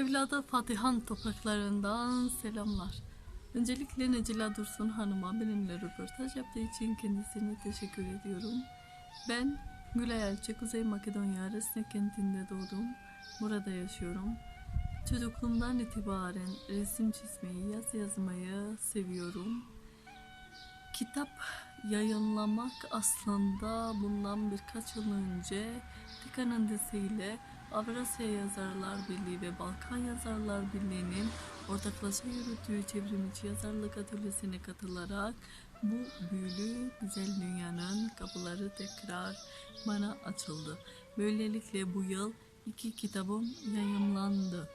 Evladı Fatihan topraklarından selamlar. Öncelikle Necila Dursun Hanım'a benimle röportaj yaptığı için kendisine teşekkür ediyorum. Ben Gülay Elçi, Kuzey Makedonya Resne kentinde doğdum. Burada yaşıyorum. Çocukluğumdan itibaren resim çizmeyi, yaz yazmayı seviyorum. Kitap yayınlamak aslında bundan birkaç yıl önce Tikan'ın desteğiyle Avrasya Yazarlar Birliği ve Balkan Yazarlar Birliği'nin ortaklaşa yürüttüğü çevrimiçi yazarlık atölyesine katılarak bu büyülü güzel dünyanın kapıları tekrar bana açıldı. Böylelikle bu yıl iki kitabım yayımlandı.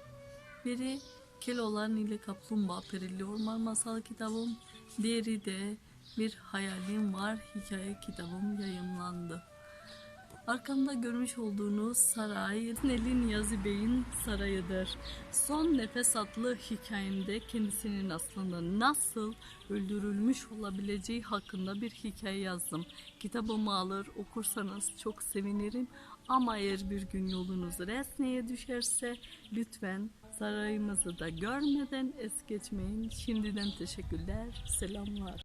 Biri Keloğlan ile Kaplumbağa Perili Orman Masal kitabım, diğeri de Bir Hayalim Var hikaye kitabım yayımlandı. Arkamda görmüş olduğunuz saray Nelin Niyazi Bey'in sarayıdır. Son Nefes adlı hikayemde kendisinin aslında nasıl öldürülmüş olabileceği hakkında bir hikaye yazdım. Kitabımı alır okursanız çok sevinirim. Ama eğer bir gün yolunuz Resne'ye düşerse lütfen sarayımızı da görmeden es geçmeyin. Şimdiden teşekkürler, selamlar.